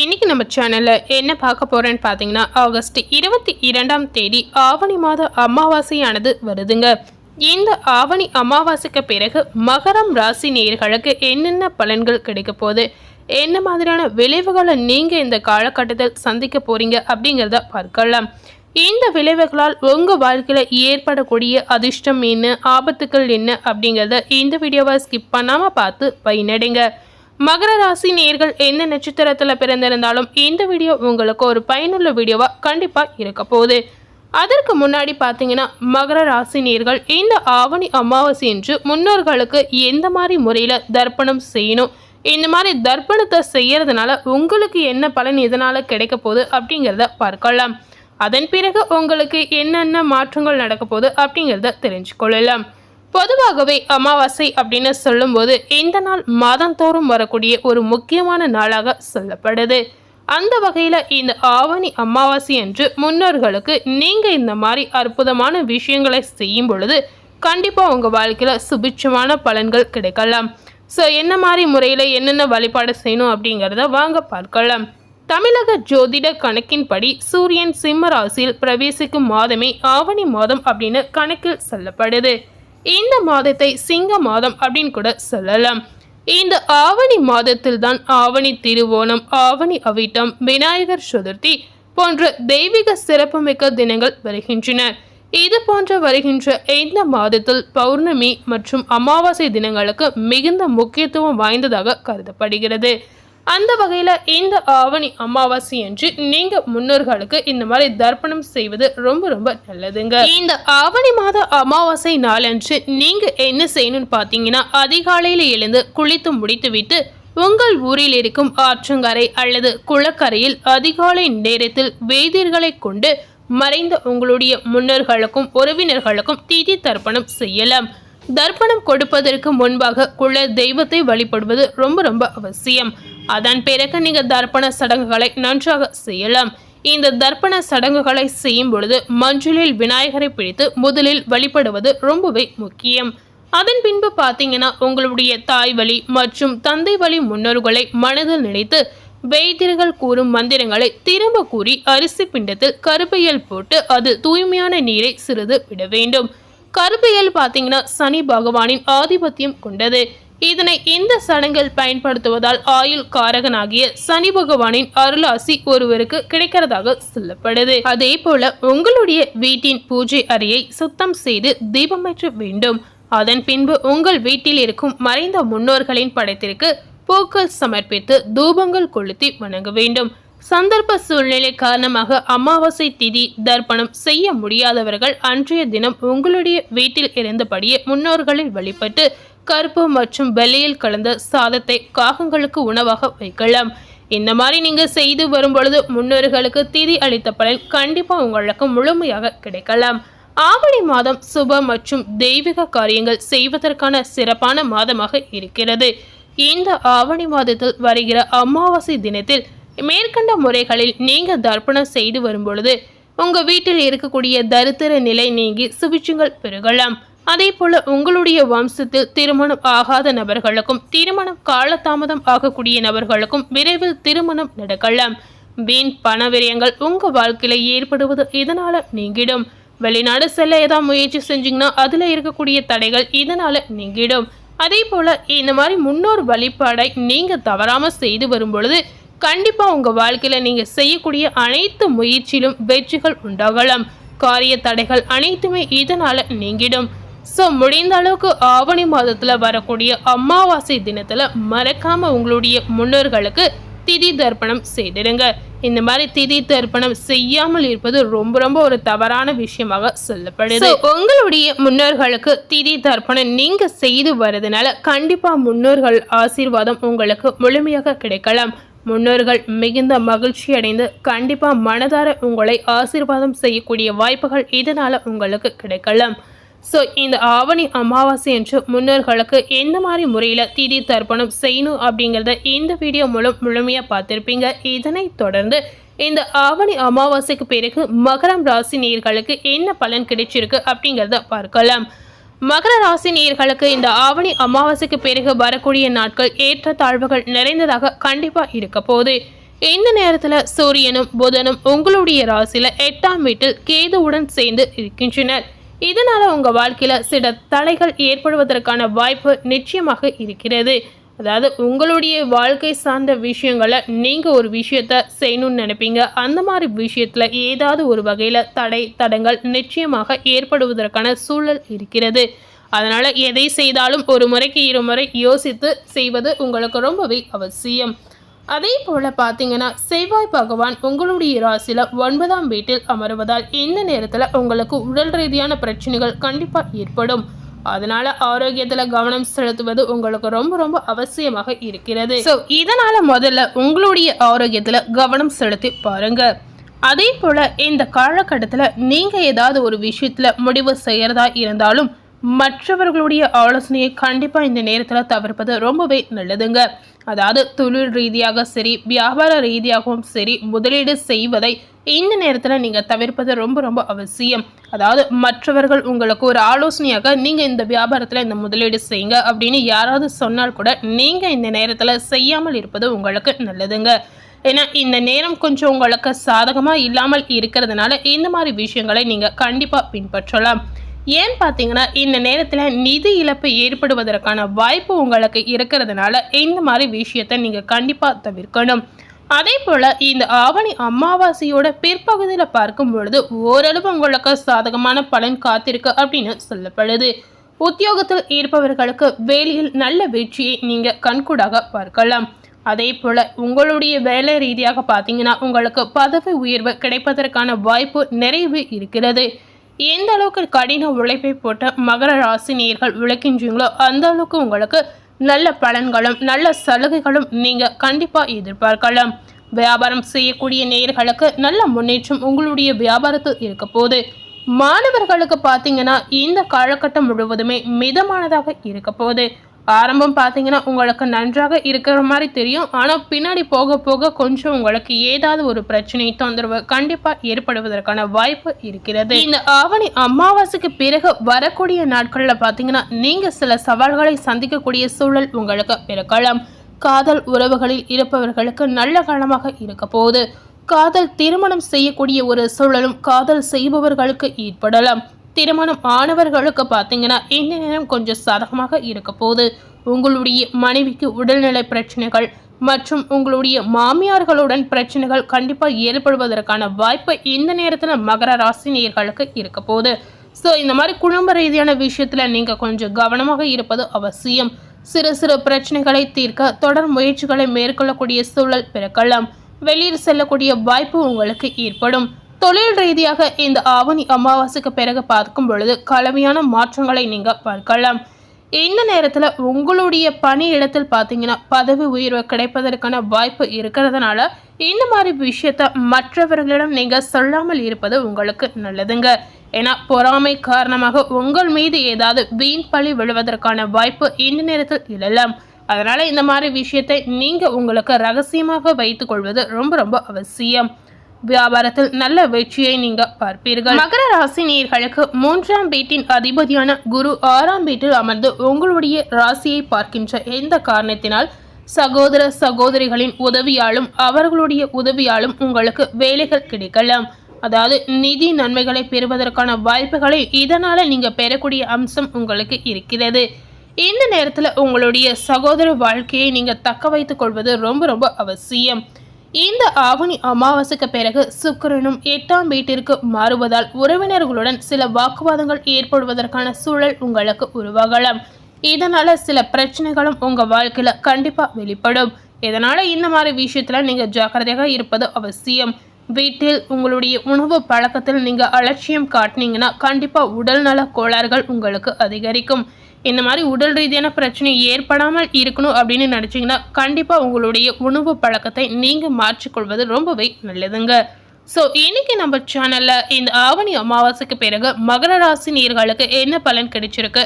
இன்னைக்கு நம்ம சேனலில் என்ன பார்க்க போகிறேன்னு பார்த்தீங்கன்னா ஆகஸ்ட் இருபத்தி இரண்டாம் தேதி ஆவணி மாத அமாவாசையானது வருதுங்க. இந்த ஆவணி அமாவாசைக்கு பிறகு மகரம் ராசி நேயர்களுக்கு என்னென்ன பலன்கள் கிடைக்க போகுது? என்ன மாதிரியான விளைவுகளை நீங்கள் இந்த காலகட்டத்தில் சந்திக்க போகிறீங்க அப்படிங்கிறத பார்க்கலாம். இந்த விளைவுகளால் உங்கள் வாழ்க்கையில் ஏற்படக்கூடிய அதிர்ஷ்டம் என்ன ஆபத்துக்கள் என்ன அப்படிங்கிறத இந்த வீடியோவை ஸ்கிப் பண்ணாமல் பார்த்து பயனடைங்க. மகர ராசி நேர்கள் எந்த நட்சத்திரத்தில் பிறந்திருந்தாலும் இந்த வீடியோ உங்களுக்கு ஒரு பயனுள்ள வீடியோவாக கண்டிப்பாக இருக்க போகுது. அதற்கு முன்னாடி பார்த்தீங்கன்னா மகர ராசி நேர்கள் இந்த ஆவணி அமாவாசை என்று முன்னோர்களுக்கு எந்த மாதிரி முறையில் தர்ப்பணம் செய்யணும் இந்த மாதிரி தர்ப்பணத்தை செய்கிறதுனால உங்களுக்கு என்ன பலன் இதனால் கிடைக்க போகுது அப்படிங்கிறத பார்க்கலாம். அதன் பிறகு உங்களுக்கு என்னென்ன மாற்றங்கள் நடக்க போகுது அப்படிங்கிறத தெரிஞ்சுக்கொள்ளலாம். பொதுவாகவே அமாவாசை அப்படின்னு சொல்லும்போது இந்த நாள் மாதந்தோறும் வரக்கூடிய ஒரு முக்கியமான நாளாக சொல்லப்படுது. அந்த வகையில் இந்த ஆவணி அமாவாசை அன்று முன்னோர்களுக்கு நீங்கள் இந்த மாதிரி அற்புதமான விஷயங்களை செய்யும் பொழுது கண்டிப்பாக உங்கள் வாழ்க்கையில் சுபிட்சமான பலன்கள் கிடைக்கலாம். ஸோ என்ன மாதிரி முறையில் என்னென்ன வழிபாடு செய்யணும் அப்படிங்கிறத வாங்க பார்க்கலாம். தமிழக ஜோதிட கணக்கின்படி சூரியன் சிம்ம ராசியில் பிரவேசிக்கும் மாதமே ஆவணி மாதம் அப்படின்னு கணக்கில் சொல்லப்படுது. இந்த மாதத்தை சிங்க மாதம் அப்படின்னு கூட சொல்லலாம். இந்த ஆவணி மாதத்தில் தான் ஆவணி திருவோணம் ஆவணி அவிட்டம் விநாயகர் சதுர்த்தி போன்ற தெய்வீக சிறப்புமிக்க தினங்கள் வருகின்றன. இது போன்ற வருகின்ற இந்த மாதத்தில் பௌர்ணமி மற்றும் அமாவாசை தினங்களுக்கு மிகுந்த முக்கியத்துவம் வாய்ந்ததாக கருதப்படுகிறது. அந்த வகையில் இந்த ஆவணி அமாவாசை என்று நீங்க முன்னோர்களுக்கு இந்த மாதிரி தர்ப்பணம் செய்வது ரொம்ப ரொம்ப நல்லதுங்க. இந்த ஆவணி மாத அமாவாசை நாளன்று நீங்க என்ன செய்யணும்னு பார்த்தீங்கன்னா அதிகாலையில் எழுந்து குளித்து முடித்துவிட்டு உங்கள் ஊரில் இருக்கும் ஆற்றங்கரை அல்லது குளக்கரையில் அதிகாலை நேரத்தில் வேதியர்களை கொண்டு மறைந்த உங்களுடைய முன்னோர்களுக்கும் உறவினர்களுக்கும் திதி தர்ப்பணம் செய்யலாம். தர்ப்பணம் கொடுப்பதற்கு முன்பாக குல தெய்வத்தை வழிபடுவது ரொம்ப ரொம்ப அவசியம். அதன் பிறகு நீங்கள் தர்ப்பண சடங்குகளை நன்றாக செய்யலாம். இந்த தர்ப்பண சடங்குகளை செய்யும் பொழுது மஞ்சளில் விநாயகரை பிடித்து முதலில் வழிபடுவது ரொம்பவே முக்கியம். அதன் பின்பு பார்த்தீங்கன்னா உங்களுடைய தாய் வழி மற்றும் தந்தை வழி முன்னோர்களை மனதில் நினைத்து வைத்தியர்கள் கூறும் மந்திரங்களை திரும்ப கூறி அரிசி பிண்டத்தில் கருப்பையல் போட்டு அது தூய்மையான நீரை சிறிது விட வேண்டும். கருப்பையல் பார்த்தீங்கன்னா சனி பகவானின் ஆதிபத்தியம் கொண்டது. இதனை இந்த சடங்கில் பயன்படுத்துவதால் ஆயுள் காரகனாகிய சனி பகவானின் அருளாசி ஒருவருக்கு கிடைக்கிறதாக சொல்லப்படுது. அதே போல உங்களுடைய வீட்டின் பூஜை அறையை சுத்தம் செய்து தீபமேற்ற வேண்டும். அதன் பின்பு உங்கள் வீட்டில் இருக்கும் மறைந்த முன்னோர்களின் படத்திற்கு பூக்கள் சமர்ப்பித்து தூபங்கள் கொளுத்தி வணங்க வேண்டும். சந்தர்ப்ப சூழ்நிலை காரணமாக அமாவாசை திதி தர்ப்பணம் செய்ய முடியாதவர்கள் அன்றைய தினம் உங்களுடைய வீட்டில் இருந்தபடியே முன்னோர்களை வழிபட்டு கருப்பு மற்றும் வெள்ளையில் கலந்த சாதத்தை காகங்களுக்கு உணவாக வைக்கலாம். இந்த மாதிரி நீங்கள் செய்து வரும்பொழுது முன்னோர்களுக்கு திதி அளித்த பலன் கண்டிப்பாக உங்களுக்கு முழுமையாக கிடைக்கலாம். ஆவணி மாதம் சுப மற்றும் தெய்வீக காரியங்கள் செய்வதற்கான சிறப்பான மாதமாக இருக்கிறது. இந்த ஆவணி மாதத்தில் வருகிற அமாவாசை தினத்தில் மேற்கண்ட முறைகளில் நீங்கள் தர்ப்பணம் செய்து வரும்பொழுது உங்கள் வீட்டில் இருக்கக்கூடிய தரித்திர நிலை நீங்கி சுபிட்சங்கள் பெருகலாம். அதே போல உங்களுடைய வம்சத்தில் திருமணம் ஆகாத நபர்களுக்கும் திருமணம் காலதாமதம் ஆகக்கூடிய நபர்களுக்கும் விரைவில் திருமணம் நடக்கலாம். வீண் பண விரயங்கள் உங்கள் வாழ்க்கையில ஏற்படுவது இதனால நீங்கிடும். வெளிநாடு செல்ல ஏதாவது முயற்சி செஞ்சீங்கன்னா அதுல இருக்கக்கூடிய தடைகள் இதனால நீங்கிடும். அதே போல இந்த மாதிரி முன்னோர் வழிபாடை நீங்க தவறாம செய்து வரும் கண்டிப்பாக கண்டிப்பா உங்க வாழ்க்கையில நீங்க செய்யக்கூடிய அனைத்து முயற்சியிலும் வெற்றிகள் உண்டாகலாம். காரிய தடைகள் அனைத்துமே இதனால நீங்கிடும். ஸோ முடிந்த அளவுக்கு ஆவணி மாதத்துல வரக்கூடிய அமாவாசை தினத்துல மறக்காம உங்களுடைய முன்னோர்களுக்கு திதி தர்ப்பணம் செய்திடுங்க. இந்த மாதிரி திதி தர்ப்பணம் செய்யாமல் இருப்பது ரொம்ப ரொம்ப ஒரு தவறான விஷயமாக சொல்லப்படுது. உங்களுடைய முன்னோர்களுக்கு திதி தர்ப்பணம் நீங்க செய்து வரதுனால கண்டிப்பா முன்னோர்கள் ஆசீர்வாதம் உங்களுக்கு முழுமையாக கிடைக்கலாம். முன்னோர்கள் மிகுந்த மகிழ்ச்சி அடைந்து கண்டிப்பாக மனதார உங்களை ஆசீர்வாதம் செய்யக்கூடிய வாய்ப்புகள் இதனால் உங்களுக்கு கிடைக்கலாம். ஸோ இந்த ஆவணி அமாவாசை என்று முன்னோர்களுக்கு எந்த மாதிரி முறையில் திதி தர்ப்பணம் செய்யணும் அப்படிங்கிறத இந்த வீடியோ மூலம் முழுமையாக பார்த்துருப்பீங்க. இதனைத் தொடர்ந்து இந்த ஆவணி அமாவாசைக்கு பிறகு மகரம் ராசி நேர்களுக்கு என்ன பலன் கிடைச்சிருக்கு அப்படிங்கிறத பார்க்கலாம். மகர ராசி நேர்களுக்கு இந்த ஆவணி அமாவாசைக்கு பிறகு வரக்கூடிய நாட்கள் ஏற்ற தாழ்வுகள் நிறைந்ததாக கண்டிப்பாக இருக்க போகுது. இந்த நேரத்துல சூரியனும் புதனும் உங்களுடைய ராசியில எட்டாம் வீட்டில் கேதுவுடன் சேர்ந்து இருக்கின்றனர். இதனால உங்க வாழ்க்கையில சில தடைகள் ஏற்படுவதற்கான வாய்ப்பு நிச்சயமாக இருக்கிறது. அதாவது உங்களுடைய வாழ்க்கை சார்ந்த விஷயங்களை நீங்கள் ஒரு விஷயத்த செய்யணும்னு நினைப்பீங்க. அந்த மாதிரி விஷயத்தில் ஏதாவது ஒரு வகையில் தடை தடங்கள் நிச்சயமாக ஏற்படுவதற்கான சூழல் இருக்கிறது. அதனால் எதை செய்தாலும் ஒரு முறைக்கு இருமுறை யோசித்து செய்வது உங்களுக்கு ரொம்பவே அவசியம். அதே போல் பார்த்தீங்கன்னா செவ்வாய் பகவான் உங்களுடைய ராசியில் ஒன்பதாம் வீட்டில் அமருவதால் இந்த நேரத்தில் உங்களுக்கு உடல் ரீதியான பிரச்சனைகள் கண்டிப்பாக ஏற்படும். அதனால ஆரோக்கியத்துல கவனம் செலுத்துவது உங்களுக்கு ரொம்ப ரொம்ப அவசியமாக இருக்கிறது. ஸோ இதனால முதல்ல உங்களுடைய ஆரோக்கியத்துல கவனம் செலுத்தி பாருங்க. அதே போல இந்த காலகட்டத்தில் நீங்க ஏதாவது ஒரு விஷயத்துல முடிவு செய்யறதா இருந்தாலும் மற்றவர்களுடைய ஆலோசனையை கண்டிப்பாக இந்த நேரத்தில் தவிர்ப்பது ரொம்பவே நல்லதுங்க. அதாவது தொழில் ரீதியாக சரி வியாபார ரீதியாகவும் சரி முதலீடு செய்வதை இந்த நேரத்தில் நீங்கள் தவிர்ப்பது ரொம்ப ரொம்ப அவசியம். அதாவது மற்றவர்கள் உங்களுக்கு ஒரு ஆலோசனையாக நீங்கள் இந்த வியாபாரத்தில் இந்த முதலீடு செய்யுங்க அப்படின்னு யாராவது சொன்னால் கூட நீங்கள் இந்த நேரத்தில் செய்யாமல் இருப்பது உங்களுக்கு நல்லதுங்க. ஏன்னா இந்த நேரம் கொஞ்சம் உங்களுக்கு சாதகமாக இல்லாமல் இருக்கிறதுனால இந்த மாதிரி விஷயங்களை நீங்கள் கண்டிப்பாக பின்பற்றலாம். ஏன் பார்த்தீங்கன்னா இந்த நேரத்தில் நிதி இழப்பு ஏற்படுவதற்கான வாய்ப்பு உங்களுக்கு இருக்கிறதுனால இந்த மாதிரி விஷயத்தை நீங்கள் கண்டிப்பாக தவிர்க்கணும். அதே போல் இந்த ஆவணி அமாவாசையோட பிற்பகுதியில் பார்க்கும் பொழுது ஓரளவு உங்களுக்கு சாதகமான பலன் காத்திருக்கு அப்படின்னு சொல்லப்படுது. உத்தியோகத்தில் இருப்பவர்களுக்கு வேலையில் நல்ல வெற்றியை நீங்கள் கண்கூடாக பார்க்கலாம். அதே போல் உங்களுடைய வேலை ரீதியாக பார்த்தீங்கன்னா உங்களுக்கு பதவி உயர்வு கிடைப்பதற்கான வாய்ப்பு நிறைவு இருக்கிறது. எந்த அளவுக்கு கடின உழைப்பை போட்ட மகர ராசினியர்கள் உழைக்கின்றீங்களோ அந்த அளவுக்கு உங்களுக்கு நல்ல பலன்களும் நல்ல சலுகைகளும் நீங்கள் கண்டிப்பாக எதிர்பார்க்கலாம். வியாபாரம் செய்யக்கூடிய நேயர்களுக்கு நல்ல முன்னேற்றம் உங்களுடைய வியாபாரத்தில் இருக்க போது மாணவர்களுக்கு பார்த்தீங்கன்னா இந்த காலகட்டம் முழுவதுமே மிதமானதாக இருக்க போகுது. ஆரம்பம் பார்த்தீங்கன்னா உங்களுக்கு நன்றாக இருக்கிற மாதிரி தெரியும். ஆனால் பின்னாடி போக போக கொஞ்சம் உங்களுக்கு ஏதாவது ஒரு பிரச்சனை தொந்தரவு கண்டிப்பாக ஏற்படுவதற்கான வாய்ப்பு இருக்கிறது. இந்த ஆவணி அமாவாசைக்கு பிறகு வரக்கூடிய நாட்களில் பார்த்தீங்கன்னா நீங்கள் சில சவால்களை சந்திக்கக்கூடிய சூழல் உங்களுக்கு பிறக்கலாம் காதல் உறவுகளில் இருப்பவர்களுக்கு நல்ல காலமாக இருக்க போகுது. காதல் திருமணம் செய்யக்கூடிய ஒரு சூழலும் காதல் செய்பவர்களுக்கு ஏற்படலாம். திருமணம் ஆனவர்களுக்கு பார்த்தீங்கன்னா இந்த நேரம் கொஞ்சம் சாதகமாக இருக்க போகுது. உங்களுடைய மனைவிக்கு உடல்நிலை பிரச்சனைகள் மற்றும் உங்களுடைய மாமியார்களுடன் பிரச்சனைகள் கண்டிப்பாக ஏற்படுவதற்கான வாய்ப்பு இந்த நேரத்தில் மகர ராசி நேர்களுக்கு இருக்க போகுது. ஸோ இந்த மாதிரி குடும்ப ரீதியான விஷயத்தில் நீங்கள் கொஞ்சம் கவனமாக இருப்பது அவசியம். சிறு சிறு பிரச்சனைகளை தீர்க்க தொடர் முயற்சிகளை மேற்கொள்ளக்கூடிய சூழல் பிறக்கலாம். வெளியில் செல்லக்கூடிய வாய்ப்பு உங்களுக்கு ஏற்படும். தொழில் ரீதியாக இந்த ஆவணி அமாவாசைக்கு பிறகு பார்க்கும் பொழுது கலவையான மாற்றங்களை நீங்கள் பார்க்கலாம். இந்த நேரத்தில் உங்களுடைய பணி இடத்தில் பார்த்தீங்கன்னா பதவி உயர்வு கிடைப்பதற்கான வாய்ப்பு இருக்கிறதுனால இந்த மாதிரி விஷயத்த மற்றவர்களிடம் நீங்கள் சொல்லாமல் இருப்பது உங்களுக்கு நல்லதுங்க. ஏன்னா பொறாமை காரணமாக உங்கள் மீது ஏதாவது வீண் பழி விழுவதற்கான வாய்ப்பு இந்த நேரத்தில் இழலாம் அதனால் இந்த மாதிரி விஷயத்தை நீங்கள் உங்களுக்கு ரகசியமாக வைத்துக்கொள்வது ரொம்ப ரொம்ப அவசியம். வியாபாரத்தில் நல்ல வெற்றியை நீங்க பார்ப்பீர்கள். மகர ராசி நேர்களுக்கு மூன்றாம் வீட்டின் அதிபதியான குரு ஆறாம் வீட்டில் அமர்ந்து உங்களுடைய ராசியை பார்க்கின்ற எந்த காரணத்தினால் சகோதர சகோதரிகளின் உதவியாலும் அவர்களுடைய உதவியாலும் உங்களுக்கு வேலைகள் கிடைக்கலாம். அதாவது நிதி நன்மைகளை பெறுவதற்கான வாய்ப்புகளை இதனால நீங்க பெறக்கூடிய அம்சம் உங்களுக்கு இருக்கிறது. இந்த நேரத்தில் உங்களுடைய சகோதர வாழ்க்கையை நீங்க தக்க வைத்துக் கொள்வது ரொம்ப ரொம்ப அவசியம். இந்த ஆவணி அமாவாசைக்கு பிறகு சுக்கிரனும் எட்டாம் வீட்டிற்கு மாறுவதால் உறவினர்களுடன் சில வாக்குவாதங்கள் ஏற்படுவதற்கான சூழல் உங்களுக்கு உருவாகலாம். இதனால சில பிரச்சனைகளும் உங்க வாழ்க்கையில கண்டிப்பா வெளிப்படும். இதனால இந்த மாதிரி விஷயத்துல நீங்க ஜாக்கிரதையாக இருப்பது அவசியம். வீட்டில் உங்களுடைய உணவு பழக்கத்தில் நீங்க அலட்சியம் காட்டினீங்கன்னா கண்டிப்பா உடல்நல கோளாறுகள் உங்களுக்கு அதிகரிக்கும். இந்த மாதிரி உடல் ரீதியான பிரச்சனை ஏற்படாமல் இருக்கணும் அப்படின்னு நினச்சிங்கன்னா கண்டிப்பாக உங்களுடைய உணவு பழக்கத்தை நீங்கள் மாற்றிக்கொள்வது ரொம்பவே நல்லதுங்க. ஸோ இன்னைக்கு நம்ம சேனலில் இந்த ஆவணி அமாவாசைக்கு பிறகு மகர ராசி நீர்களுக்கு என்ன பலன் கிடைச்சிருக்கு?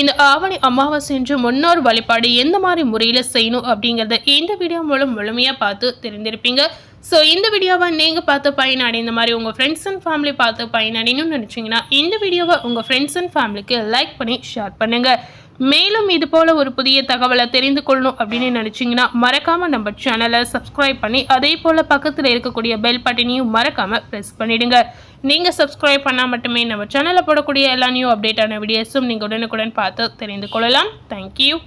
இந்த ஆவணி அமாவாசை என்று முன்னோர் வழிபாடு எந்த மாதிரி முறையில் செய்யணும் அப்படிங்கிறத இந்த வீடியோ மூலம் முழுமையாக பார்த்து தெரிந்திருப்பீங்க. ஸோ இந்த வீடியோவை நீங்கள் பார்த்து பயனடை இந்த மாதிரி உங்கள் ஃப்ரெண்ட்ஸ் அண்ட் ஃபேமிலி பார்த்து பயனடையணும்னு நினச்சிங்கன்னா இந்த வீடியோவை உங்கள் ஃப்ரெண்ட்ஸ் அண்ட் ஃபேமிலிக்கு லைக் பண்ணி ஷேர் பண்ணுங்கள் மேலும் இது போல் ஒரு புதிய தகவலை தெரிந்து கொள்ளணும் அப்படின்னு நினச்சிங்கன்னா மறக்காமல் நம்ம சேனலை சப்ஸ்கிரைப் பண்ணி அதே போல் பக்கத்தில் இருக்கக்கூடிய பெல் பட்டினையும் மறக்காமல் ப்ரெஸ் பண்ணிவிடுங்க நீங்கள் சப்ஸ்கிரைப் பண்ணால் மட்டுமே நம்ம சேனலில் போடக்கூடிய எல்லா நியூ அப்டேட்டான வீடியோஸும் நீங்கள் உடனுக்குடன் பார்த்து தெரிந்து கொள்ளலாம். தேங்க்யூ